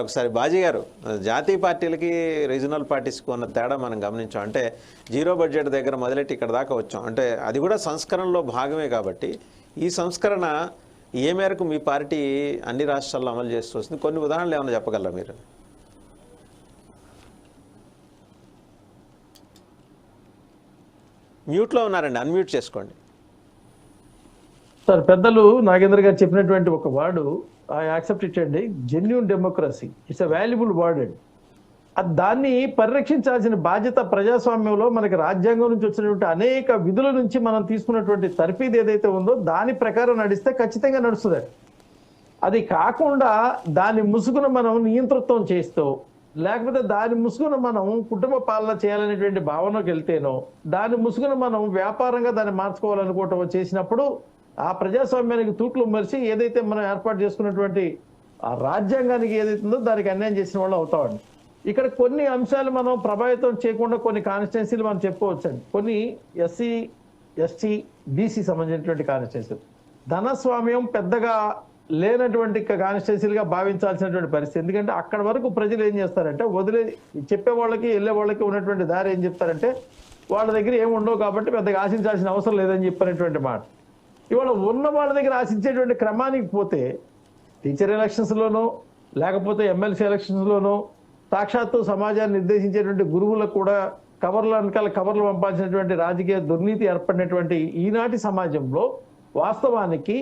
ఒకసారి బాజీ గారు జాతీయ పార్టీలకి రీజనల్ పార్టీస్కి ఉన్న తేడా మనం గమనించాం. అంటే జీరో బడ్జెట్ దగ్గర మొదలెట్టి ఇక్కడ దాకా వచ్చాం. అంటే అది కూడా సంస్కరణలో భాగమే కాబట్టి ఈ సంస్కరణ ఏ మేరకు మీ పార్టీ అన్ని రాష్ట్రాల్లో అమలు చేస్తూ వస్తుంది? కొన్ని ఉదాహరణలు ఏమైనా చెప్పగలరా మీరు? మ్యూట్లో ఉన్నారండి. అన్మ్యూట్ చేసుకోండి. సార్ పెద్దలు నాగేంద్ర గారు చెప్పినటువంటి ఒక వర్డ్ ఐ యాక్సెప్ట్ ఇట్ అండి. Genuine democracy it's a valuable word అండి. అది దాన్ని పరిరక్షించాల్సిన బాధ్యత ప్రజాస్వామ్యంలో మనకి రాజ్యాంగం నుంచి వచ్చినటువంటి అనేక విధుల నుంచి మనం తీసుకున్నటువంటి తర్ఫీదు ఏదైతే ఉందో దాని ప్రకారం నడిస్తే ఖచ్చితంగా నడుస్తుంది అది. కాకుండా దాని ముసుగును మనం నియంతృత్వం చేస్తూ లేకపోతే దాని ముసుగును మనం కుటుంబ పాలన చేయాలనేటువంటి భావనకు వెళ్తేనో దాని ముసుగును మనం వ్యాపారంగా దాన్ని మార్చుకోవాలనుకోవటం చేసినప్పుడు ఆ ప్రజాస్వామ్యానికి తూట్లు మరిచి ఏదైతే మనం ఏర్పాటు చేసుకున్నటువంటి ఆ రాజ్యాంగానికి ఏదైతుందో ఉందో దానికి అన్యాయం చేసిన వాళ్ళు అవుతామండి. ఇక్కడ కొన్ని అంశాలు మనం ప్రభావితం చేయకుండా కొన్ని కాన్స్టిట్యున్సీలు మనం చెప్పుకోవచ్చండి. కొన్ని ఎస్సీ ఎస్టీ బీసీ సంబంధించినటువంటి కాన్స్టిట్యున్సీలు ధనస్వామ్యం పెద్దగా లేనటువంటి కాన్స్టిట్యున్సీలుగా భావించాల్సినటువంటి పరిస్థితి. ఎందుకంటే అక్కడ వరకు ప్రజలు ఏం చేస్తారంటే వదిలే చెప్పే వాళ్ళకి వెళ్ళే వాళ్ళకి ఉన్నటువంటి దారి ఏం చెప్తారంటే వాళ్ళ దగ్గర ఏమి ఉండవు కాబట్టి పెద్దగా ఆశించాల్సిన అవసరం లేదని చెప్పినటువంటి మాట. ఇవాళ ఉన్న వాళ్ళ దగ్గర ఆశించేటువంటి క్రమానికి పోతే టీచర్ ఎలక్షన్స్లోనో లేకపోతే ఎమ్మెల్సీ ఎలక్షన్స్లోనో సాక్షాత్తు సమాజాన్ని నిర్దేశించేటువంటి గురువులకు కూడా కవర్ల వెనకాల కవర్లు పంపాల్సినటువంటి రాజకీయ దుర్నీతి ఏర్పడినటువంటి ఈనాటి సమాజంలో వాస్తవానికి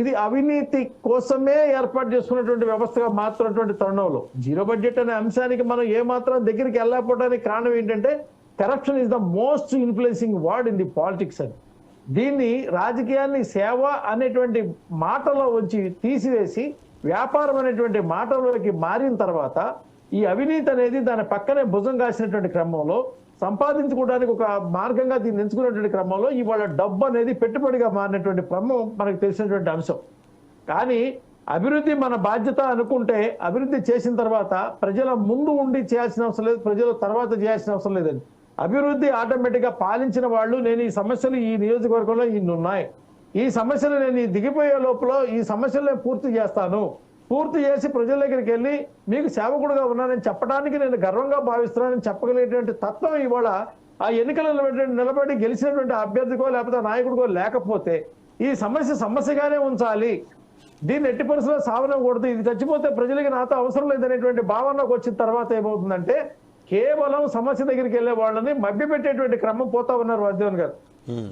ఇది అవినీతి కోసమే ఏర్పాటు చేసుకున్నటువంటి వ్యవస్థగా మాత్రటువంటి తరుణంలో జీరో బడ్జెట్ అనే అంశానికి మనం ఏమాత్రం దగ్గరికి వెళ్ళకపోవడానికి కారణం ఏంటంటే corruption is the most influencing word in the politics అని. దీన్ని రాజకీయాన్ని సేవ అనేటువంటి మాటలో వచ్చి తీసివేసి వ్యాపారం అనేటువంటి మాటలోకి మారిన తర్వాత ఈ అవినీతి అనేది దాని పక్కనే భుజం కాసినటువంటి క్రమంలో సంపాదించుకోవడానికి ఒక మార్గంగా దీన్ని ఎంచుకున్నటువంటి క్రమంలో ఇవాళ డబ్బు అనేది పెట్టుబడిగా మారినటువంటి క్రమం మనకు తెలిసినటువంటి అంశం. కానీ అభివృద్ధి మన బాధ్యత అనుకుంటే అభివృద్ధి చేసిన తర్వాత ప్రజల ముందు ఉండి చేయాల్సిన అవసరం లేదు ప్రజల తర్వాత చేయాల్సిన అవసరం లేదండి. అభివృద్ధి ఆటోమేటిక్గా పాలించిన వాళ్ళు నేను ఈ సమస్యలు ఈ నియోజకవర్గంలో ఇన్ని ఉన్నాయి ఈ సమస్యలు నేను ఈ దిగిపోయే లోపల ఈ సమస్యలు నేను పూర్తి చేస్తాను. పూర్తి చేసి ప్రజల దగ్గరికి వెళ్ళి మీకు సేవకుడుగా ఉన్నానని చెప్పడానికి నేను గర్వంగా భావిస్తున్నానని చెప్పగలిగేటువంటి తత్వం ఇవాళ ఆ ఎన్నికలలో నిలబడి గెలిచినటువంటి అభ్యర్థికో లేకపోతే నాయకుడికో లేకపోతే ఈ సమస్య సమస్యగానే ఉంచాలి. దీన్ని ఎట్టి పరిస్థితుల్లో సావనకూడదు ఇది చచ్చిపోతే ప్రజలకి నాతో అవసరం లేదనేటువంటి భావనకు వచ్చిన తర్వాత ఏమవుతుందంటే కేవలం సమస్య దగ్గరికి వెళ్ళే వాళ్ళని మభ్యపెట్టేటువంటి క్రమం పోతా ఉన్నారు వర్ధవన్ గారు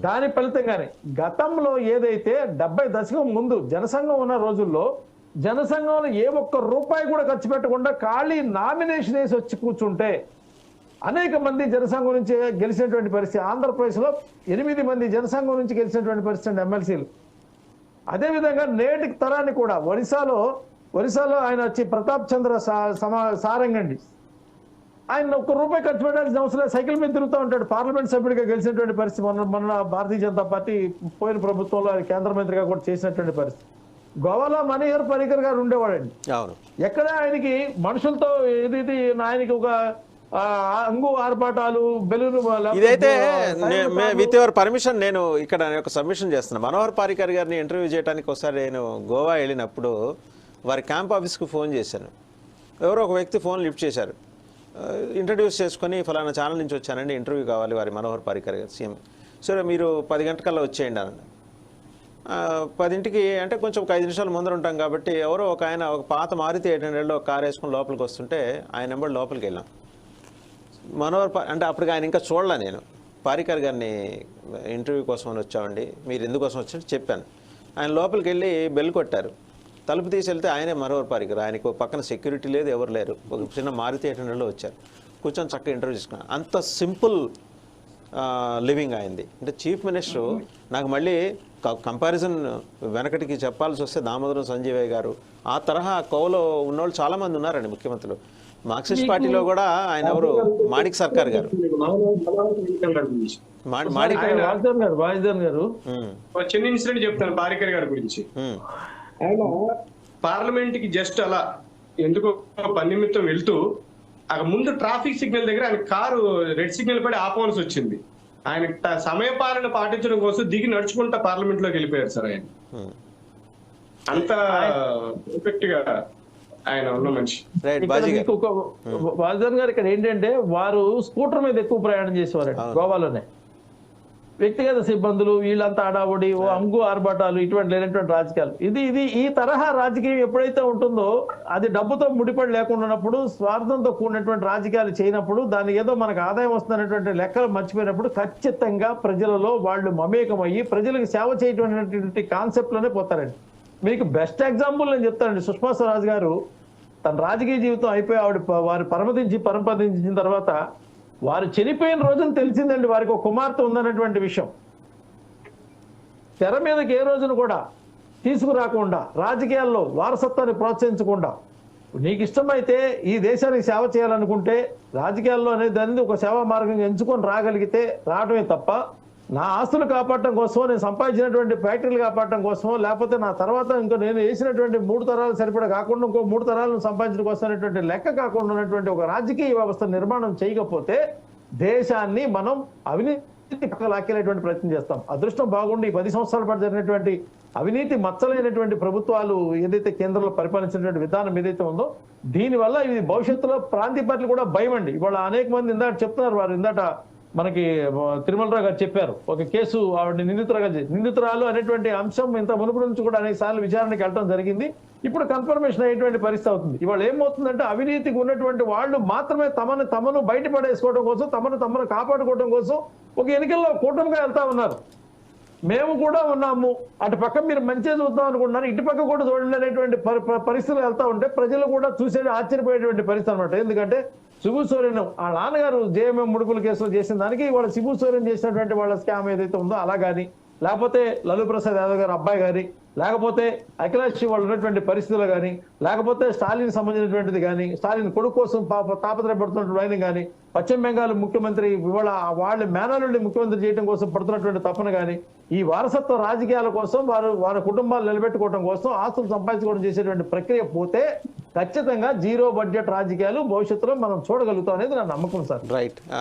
దాని ఫలితంగానే గతంలో ఏదైతే డెబ్బై దశకం ముందు జనసంఘం ఉన్న రోజుల్లో జనసంఘంలో ఏ ఒక్క రూపాయి కూడా ఖర్చు పెట్టకుండా ఖాళీ నామినేషన్ వేసి వచ్చి కూర్చుంటే అనేక మంది జనసంఘం నుంచి గెలిచినటువంటి పరిస్థితి. ఆంధ్రప్రదేశ్లో ఎనిమిది మంది జనసంఘం నుంచి గెలిచినటువంటి పరిస్థితి అండి ఎమ్మెల్సీలు. అదేవిధంగా నేటి తరాన్ని కూడా ఒరిస్సాలో ఒరిస్సాలో ఆయన వచ్చి ప్రతాప్ చంద్ర సారంగండి. ఆయన ఒక్క రూపాయి ఖర్చు పెట్టాల్సిన అవసరం లేదు. సైకిల్ మీద తిరుగుతూ ఉంటాడు. పార్లమెంట్ సభ్యుడిగా గెలిచినటువంటి పరిస్థితి మొన్న మొన్న భారతీయ జనతా పార్టీ పోయిన ప్రభుత్వంలో ఆయన కేంద్ర మంత్రిగా కూడా చేసినటువంటి పరిస్థితి. గోవాలో మనీహర్ పరీకర్ గారు ఉండేవాడండి. ఎక్కడ ఆయనకి మనుషులతో ఏదైతే ఆయనకి ఒక అంగు ఆర్పాటాలు బెలూన్ ఇదైతే విత్ యువర్ పర్మిషన్ నేను ఇక్కడ ఒక సబ్మిషన్ చేస్తున్నాను మనోహర్ పారికర్ గారిని ఇంటర్వ్యూ చేయడానికి ఒకసారి నేను గోవా వెళ్ళినప్పుడు వారి క్యాంప్ ఆఫీస్కి ఫోన్ చేశాను. ఎవరో ఒక వ్యక్తి ఫోన్ లిఫ్ట్ చేశారు. Uh, ఇంట్రడ్యూస్ చేసుకొని ఫలానా ఛానల్ నుంచి వచ్చానండి. ఇంటర్వ్యూ కావాలి. వారి మనోహర్ పారికర్ సీఎం సరే మీరు పది గంటకల్లా వచ్చేయండి అన్నాడు. Uh, పదింటికి అంటే కొంచెం ఒక ఐదు నిమిషాలు ముందర ఉంటాం కాబట్టి ఎవరో ఒక ఆయన ఒక పాత మారుతి ఎయిట్ హండ్రెడ్లో ఒక కార్ వేసుకుని లోపలికి వస్తుంటే ఆయన నెంబర్ లోపలికి వెళ్ళాం. మనోహర్ అంటే అప్పటికి ఆయన ఇంకా చూడలే నేను. పారికర్ గారిని ఇంటర్వ్యూ కోసం అని వచ్చామండి. మీరు ఎందుకోసం వచ్చారు? చెప్పాను. ఆయన లోపలికి వెళ్ళి బెల్ కొట్టారు. తలుపు తీసి వెళ్తే ఆయనే మనోహర్ పారికర్. ఆయనకు పక్కన సెక్యూరిటీ లేదు ఎవరు లేరు. ఒక చిన్న మారుతి ఎయిట్ హండ్రెడ్లో వచ్చారు. కూర్చొని చక్కగా ఇంటర్వ్యూ చేసుకున్నాను అంత సింపుల్ లివింగ్ అయింది అంటే చీఫ్ మినిస్టర్ నాకు మళ్ళీ కంపారిజన్ వెనకటికి చెప్పాల్సి వస్తే దామోదరం సంజీవయ్య గారు ఆ తరహా కోవలో ఉన్నోళ్ళు చాలామంది ఉన్నారండి ముఖ్యమంత్రులు. మార్క్సిస్ట్ పార్టీలో కూడా ఆయన ఎవరు? మాణిక్ సర్కార్ గారు. మాణిక్ గారు చిన్న ఇన్సిడెంట్ చెప్తాను పారికర్ గారి గురించి. ఆయన పార్లమెంట్కి జస్ట్ అలా ఎందుకో పని నిమిత్తం వెళ్తూ అక్కడ ముందు ట్రాఫిక్ సిగ్నల్ దగ్గర ఆయన కారు రెడ్ సిగ్నల్ పడి ఆపవలసి వచ్చింది. ఆయన సమయపాలన పాటించడం కోసం దిగి నడుచుకుంటా పార్లమెంట్లోకి వెళ్ళిపోయారు సార్ ఆయన. అంత పర్ఫెక్ట్గా ఆయన ఉన్న మనిషి. వాజన్ గారు. ఇక్కడ ఏంటంటే వారు స్కూటర్ మీద ఎక్కువ ప్రయాణం చేసేవారండి గోవాలోనే. వ్యక్తిగత సిబ్బందులు వీళ్ళంతా అడావుడి ఓ అంగు ఆర్భాటాలు ఇటువంటి లేనటువంటి రాజకీయాలు. ఇది ఇది ఈ తరహా రాజకీయం ఎప్పుడైతే ఉంటుందో అది డబ్బుతో ముడిపడి లేకుండా ఉన్నప్పుడు స్వార్థంతో కూడినటువంటి రాజకీయాలు చేయనప్పుడు దాని ఏదో మనకు ఆదాయం వస్తున్నటువంటి లెక్కలు మర్చిపోయినప్పుడు ఖచ్చితంగా ప్రజలలో వాళ్ళు మమేకమయ్యి ప్రజలకు సేవ చేయటువంటి కాన్సెప్ట్లోనే పోతారండి. మీకు బెస్ట్ ఎగ్జాంపుల్ నేను చెప్తానండి. సుష్మా స్వరాజ్ గారు తన రాజకీయ జీవితం అయిపోయి ఆవిడ వారు పరమతించి పరమపదించిన తర్వాత వారు చనిపోయిన రోజున తెలిసిందండి వారికి ఒక కుమార్తె ఉందన్నటువంటి విషయం. తెర మీదకి ఏ రోజున కూడా తీసుకురాకుండా రాజకీయాల్లో వారసత్వాన్ని ప్రోత్సహించకుండా. నీకు ఇష్టమైతే ఈ దేశానికి సేవ చేయాలనుకుంటే రాజకీయాల్లో అనేది అనేది ఒక సేవా మార్గం ఎంచుకొని రాగలిగితే రావడమే తప్ప నా ఆస్తులు కాపాడటం కోసమో నేను సంపాదించినటువంటి ఫ్యాక్టరీలు కాపాడటం కోసమో లేకపోతే నా తర్వాత ఇంకో నేను వేసినటువంటి మూడు తరాలు సరిపడా కాకుండా ఇంకో మూడు తరాలను సంపాదించడం కోసం అనేటువంటి లెక్క కాకుండా ఉన్నటువంటి ఒక రాజకీయ వ్యవస్థ నిర్మాణం చేయకపోతే దేశాన్ని మనం అవినీతి పక్కలాకేలేటువంటి ప్రయత్నం చేస్తాం. అదృష్టం బాగుండి ఈ పది సంవత్సరాల పాటు జరిగినటువంటి అవినీతి మచ్చలైనటువంటి ప్రభుత్వాలు ఏదైతే కేంద్రంలో పరిపాలించినటువంటి విధానం ఏదైతే ఉందో దీనివల్ల ఇది భవిష్యత్తులో ప్రాంతీయ పార్టీలు కూడా భయం అండి ఇవాళ అనేక మంది ఇందాక చెప్తున్నారు వారు ఇందాక మనకి తిరుమలరావు గారు చెప్పారు. ఒక కేసు ఆవిడ నిందితురాగా నిందితురాలు అనేటువంటి అంశం ఇంత మునుపు నుంచి కూడా అనేక సార్లు విచారణకి వెళ్ళడం జరిగింది. ఇప్పుడు కన్ఫర్మేషన్ అయ్యేటువంటి పరిస్థితి అవుతుంది. ఇవాళ ఏమవుతుందంటే అవినీతికి ఉన్నటువంటి వాళ్ళు మాత్రమే తమను తమను బయటపడేసుకోవడం కోసం తమను తమను కాపాడుకోవడం కోసం ఒక ఎన్నికల్లో కూటమిగా వెళ్తా ఉన్నారు. మేము కూడా ఉన్నాము. అటు పక్క మీరు మంచిగా చూద్దాం అనుకుంటున్నారు. ఇటు పక్క కూడా చూడండి అనేటువంటి పరి- పరిస్థితులు వెళ్తా ఉంటే ప్రజలు కూడా చూసే ఆశ్చర్యపోయేటువంటి పరిస్థితి అనమాట ఎందుకంటే శిబు సోరెన్ ఆ నాన్నగారు జేఎంఎం ముడుపుల కేసులో చేసిన దానికి వాళ్ళ శిబు సోరెన్ చేసినటువంటి వాళ్ళ స్కామ్ ఏదైతే ఉందో అలా కానీ లేకపోతే లలు ప్రసాద్ యాదవ్ గారు అబ్బాయి గారి లేకపోతే అఖిలేష్ వాళ్ళు ఉన్నటువంటి పరిస్థితులు కానీ లేకపోతే స్టాలిన్ సంబంధించినటువంటిది కానీ స్టాలిన్ కొడుకు కోసం పాప తాపత్రయపడుతున్నటువంటి ఆయన కానీ పశ్చిమ బెంగాల్ ముఖ్యమంత్రి ఇవాళ వాళ్ళ మేనల్లుండి ముఖ్యమంత్రి చేయడం కోసం పడుతున్నటువంటి తపన కానీ ఈ వారసత్వ రాజకీయాల కోసం వారు వారి కుటుంబాలు నిలబెట్టుకోవడం కోసం ఆస్తులు సంపాదించుకోవడం చేసేటువంటి ప్రక్రియ పోతే ఖచ్చితంగా జీరో బడ్జెట్ రాజకీయాలు భవిష్యత్తులో మనం చూడగలుగుతాం అనేది నా నమ్మకం సార్. రైట్